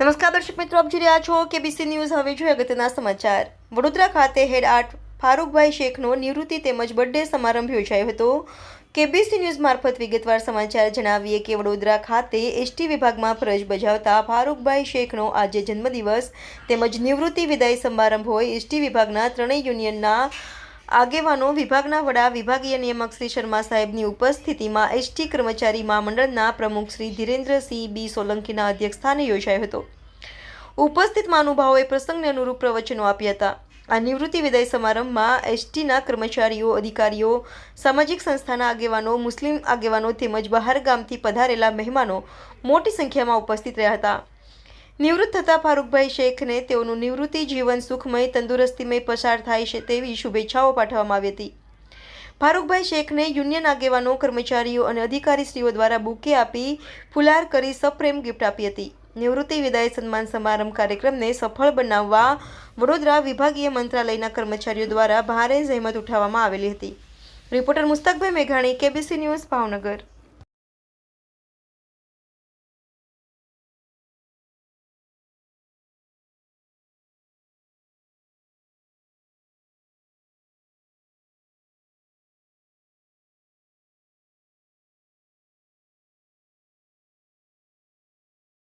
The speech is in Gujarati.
નમસ્કાર દર્શક મિત્રો, આપ જોઈ રહ્યા છો કેબીસી ન્યૂઝ હવે જોઈએ અગત્યના સમાચાર. વડોદરા ખાતે હેડ આર્ટ ફારૂકભાઈ શેખનો નિવૃત્તિ તેમજ બર્થડે સમારંભ યોજાયો હતો. કેબીસી ન્યૂઝ મારફત વિગતવાર સમાચાર જણાવીએ કે વડોદરા ખાતે એસટી વિભાગમાં ફરજ બજાવતા ફારૂકભાઈ શેખનો આજે જન્મદિવસ તેમજ નિવૃત્તિ વિદાય સમારંભ હોય એસટી વિભાગના ત્રણેય યુનિયનના આગેવાનો વિભાગના વડા વિભાગીય નિયામક શ્રી શર્મા સાહેબની ઉપસ્થિતિમાં એસટી કર્મચારી મહામંડળના પ્રમુખ શ્રી ધીરેન્દ્રસિંહ બી સોલંકીના અધ્યક્ષસ્થાને યોજાયો હતો. ઉપસ્થિત મહાનુભાવોએ પ્રસંગને અનુરૂપ પ્રવચનો આપ્યા હતા. આ નિવૃત્તિ વિદાય સમારંભમાં એસટીના કર્મચારીઓ, અધિકારીઓ, સામાજિક સંસ્થાના આગેવાનો, મુસ્લિમ આગેવાનો તેમજ બહાર ગામથી પધારેલા મહેમાનો મોટી સંખ્યામાં ઉપસ્થિત રહ્યા હતા. નિવૃત્ત થતા ફારૂકભાઈ શેખને તેઓનું નિવૃત્તિ જીવન સુખમય, તંદુરસ્તીમય પસાર થાય છે તેવી શુભેચ્છાઓ પાઠવવામાં આવી હતી. ફારૂકભાઈ શેખને યુનિયન આગેવાનો, કર્મચારીઓ અને અધિકારીશ્રીઓ દ્વારા બુકે આપી ફુલાર કરી સપ્રેમ ગિફ્ટ આપી હતી. નિવૃત્તિ વિદાય સન્માન સમારંભ કાર્યક્રમને સફળ બનાવવા વડોદરા વિભાગીય મંત્રાલયના કર્મચારીઓ દ્વારા ભારે જહેમત ઉઠાવવામાં આવેલી હતી. રિપોર્ટર મુસ્તકભાઈ મેઘાણી, કેબીસી ન્યૂઝ, ભાવનગર.